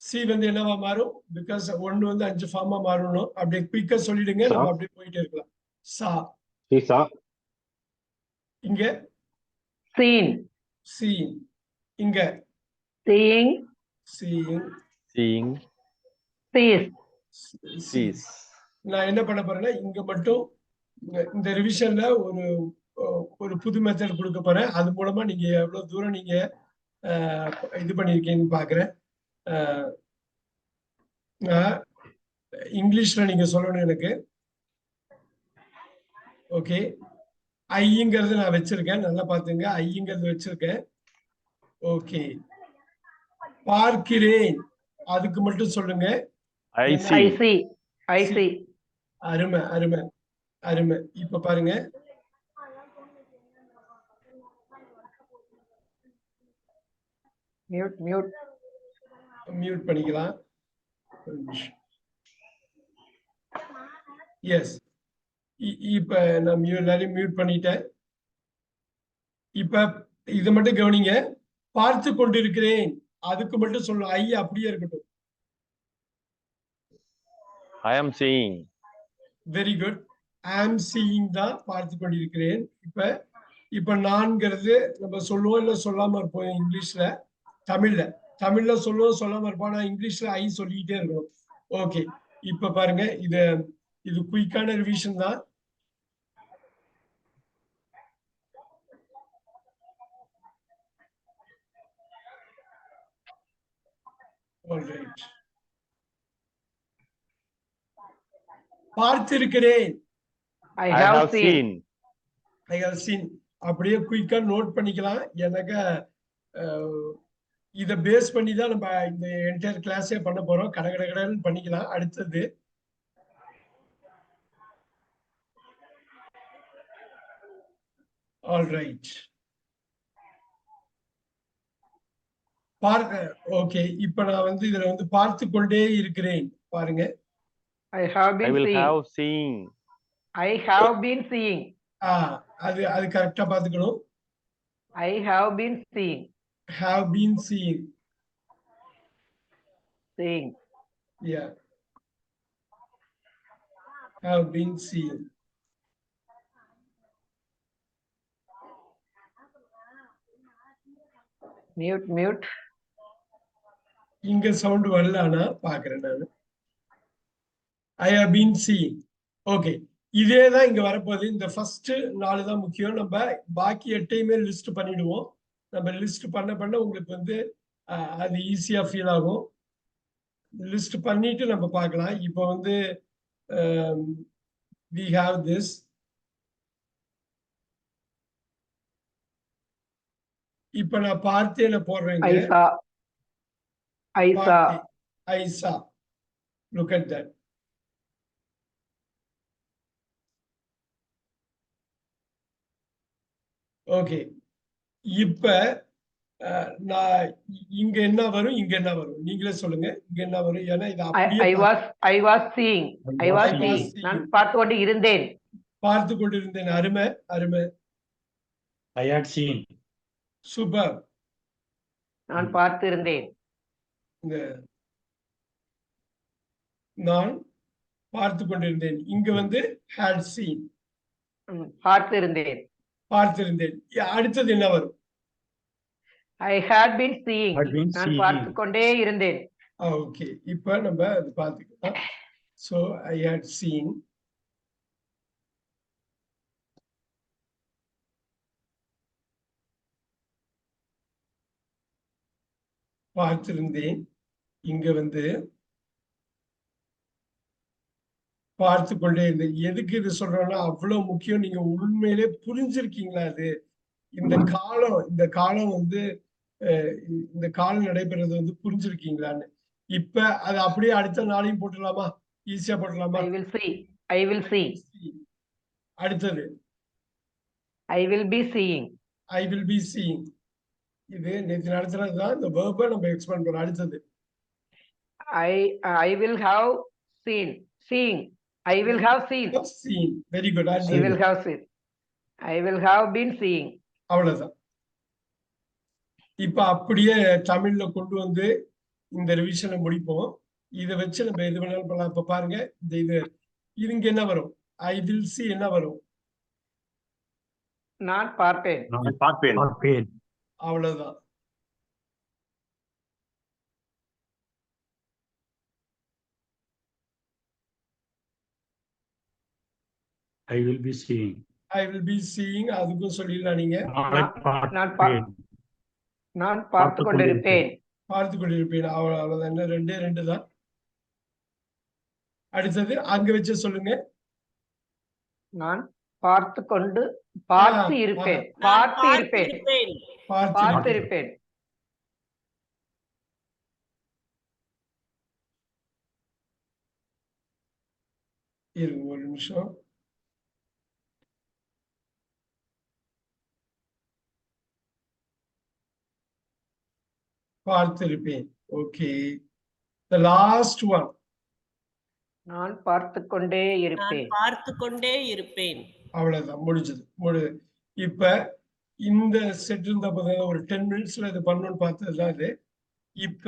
C வந்து என்னவா மாறும்? பிகாஸ் ஒன்னு வந்து அஞ்சு ஃபார்மா மாறணும். அப்படியே குயிக்கா சொல்லிடுங்க. நம்ம. அப்படியே போயிட்டே இருக்கலாம். சா. saw. இங்க? seen, seen. இங்க? seeing, seen Seeing. sees. Sees. நான் என்ன பண்ண போறேன்னா இங்க மட்டும் இந்த- ரிவிஷன்ல ஒரு ஒரு புது மெத்தட் கொடுக்க போறேன். அது மூலமா நீங்க எவ்வளவு தூரம் நீங்க இது பண்ணிருக்கீங்கன்னு பாக்குறேன். இங்கிலீஷ்ல நீங்க சொல்லணும் எனக்கு. ஓகே. ஐங்கிறது நான் வச்சிருக்கேன். நல்லா பாத்துங்க. ஐங்கிறது வச்சிருக்கேன். ஓகே. பார்க்கிறேன். அதுக்கு மட்டும் சொல்லுங்க. I I see. see, I see. அருமை அருமை அருமை. இப்ப பாருங்க. Mute, mute. மியூட் பண்ணிக்கலாம். எஸ் இப்ப நான் எல்லாரையும் மியூட் பண்ணிட்டேன். இப்ப இதை மட்டும் கவனிங்க. பார்த்து கொண்டிருக்கிறேன். அதுக்கு மட்டும் சொல்லணும் ஐ அப்படியே இருக்கட்டும். I am seeing. Very good am seeing தான் பார்த்து கொண்டிருக்கிறேன். இப்ப இப்ப நான்கிறது நம்ம சொல்லுவோம் இல்ல சொல்லாம இருப்போம் இங்கிலீஷ்ல? தமிழ்ல. தமிழ்ல சொல்லுவோம் சொல்லாம இருப்போம் ஆனா இங்கிலீஷ்ல ஐ சொல்லிக்கிட்டே இருக்கணும். ஓகே இப்ப பாருங்க இது இது குயிக்கான ரிவிஷன் தான். Alright. பார்த்திருக்கிறேன். அப்படியே குயிக்கா நோட் பண்ணிக்கலாம். எனக்கு இத பேஸ் பண்ணி தான் நம்ம இந்த என்டையர் கிளாஸே பண்ண போறோம் கட கட கடன்னு பண்ணிக்கலாம் அடுத்தது ஆல் ரைட் பார்க்க ஓகே இப்ப நான் வந்து இதுல வந்து பார்த்து கொண்டே இருக்கிறேன் பாருங்க I have I been will seeing. have seeing. I have been seeing. ஆ அது அது கரெக்டா பாத்துக்கணும் I have been seeing. Have been seen Seeing. Yeah. Have been seen. Mute, mute. இங்க சவுண்ட் வரல ஆனா பாக்குறேன் நான் I have been seen okay இதே தான் இங்க வரப்போகுது இந்த ஃபர்ஸ்ட் நாலு தான் முக்கியம் நம்ம பாக்கி எட்டையுமே லிஸ்ட் பண்ணிடுவோம் நம்ம லிஸ்ட் பண்ண பண்ண உங்களுக்கு வந்து அது ஈஸியா ஃபீல் ஆகும் லிஸ்ட் பண்ணிட்டு நம்ம பார்க்கலாம் இப்போ வந்து வி ஹாவ் திஸ் இப்ப நான் saw. I saw. I saw. Look at that. Okay இப்ப அஹ், நான் இங்க என்ன வரும் இங்க என்ன வரும் நீங்களே சொல்லுங்க இங்க என்ன வரும் ஏன்னா இது was seeing. I was I was seeing. seeing. நான் பார்த்து கொண்டு இருந்தேன். பார்த்து கொண்டிருந்தேன் அருமை அருமை I had seen. சூப்பர் நான் பார்த்து இருந்தேன். நான் பார்த்து கொண்டிருந்தேன் இங்க வந்து seen ம், பார்த்து இருந்தேன். பார்த்திருந்தேன் அடுத்தது என்ன வரும் I had been seeing. Had been நான். பார்த்து கொண்டே இருந்தேன். ஓகே இப்ப நம்ம அது பார்த்துக்கலாம் ஸோ ஐ ஹேட் சீன் பார்த்திருந்தேன் இங்க வந்து பார்த்து கொண்டே இருந்தேன். எதுக்கு இது சொல்றேன்னா அவ்வளவு முக்கியம் நீங்க உண்மையிலே புரிஞ்சிருக்கீங்களா அது இந்த காலம் இந்த காலம் வந்து இந்த காலம் நடைபெறது வந்து புரிஞ்சிருக்கீங்களான்னு. இப்ப அது அப்படியே அடுத்த நாளையும் போட்டுடலாமா? ஈஸியா போட்டுடலாமா? I will see. I will see. அடுத்தது. I will be seeing. I will be seeing இது நேற்று நடத்துறது தான். இந்த வேர்பை நம்ம எக்ஸ்பேண்ட் பண்ணோம். அடுத்தது. I, I will have seen. Seeing. I will have seen. Seen very good I அடுத்தது will have seen. I will have been seeing. அவ்வளவுதான். இப்ப அப்படியே தமிழ்ல கொண்டு வந்து இந்த ரிவிஷனை முடிப்போம். இதை வச்சு நம்ம எது வேணாலும் பண்ணலாம். இப்ப பாருங்க இந்த இது. இது இங்க என்ன வரும்? ஐ வில் சி என்ன வரும்? நான் பார்ப்பேன். நான் பார்ப்பேன். பார்ப்பேன். அவ்வளவுதான். I will be seeing I will be seeing அதுக்கும் சொல்லிடலாம் நீங்க. நான் பார்த்து கொண்டிருப்பேன். பார்த்து கொண்டிருப்பேன். அவ்வளவு அவ்வளவுதான் என்ன? ரெண்டே ரெண்டு தான். அடுத்தது அங்க வச்சு சொல்லுங்க. நான் பார்த்து கொண்டு பார்த்து இருப்பேன். பார்த்து இருப்பேன். பார்த்து இருப்பேன். இருங்க ஒரு நிமிஷம். பார்த்திருப்பேன். ஓகே த லாஸ்ட் ஒன் நான் பார்த்து கொண்டே நான் இருப்பேன் பார்த்து கொண்டே இருப்பேன். அவ்வளவுதான் முடிஞ்சது. முடி இப்ப இந்த செட் இருந்த பார்த்தா ஒரு டென் மினிட்ஸ்ல இது பண்ணணும்னு பார்த்தது தான் இது. இப்ப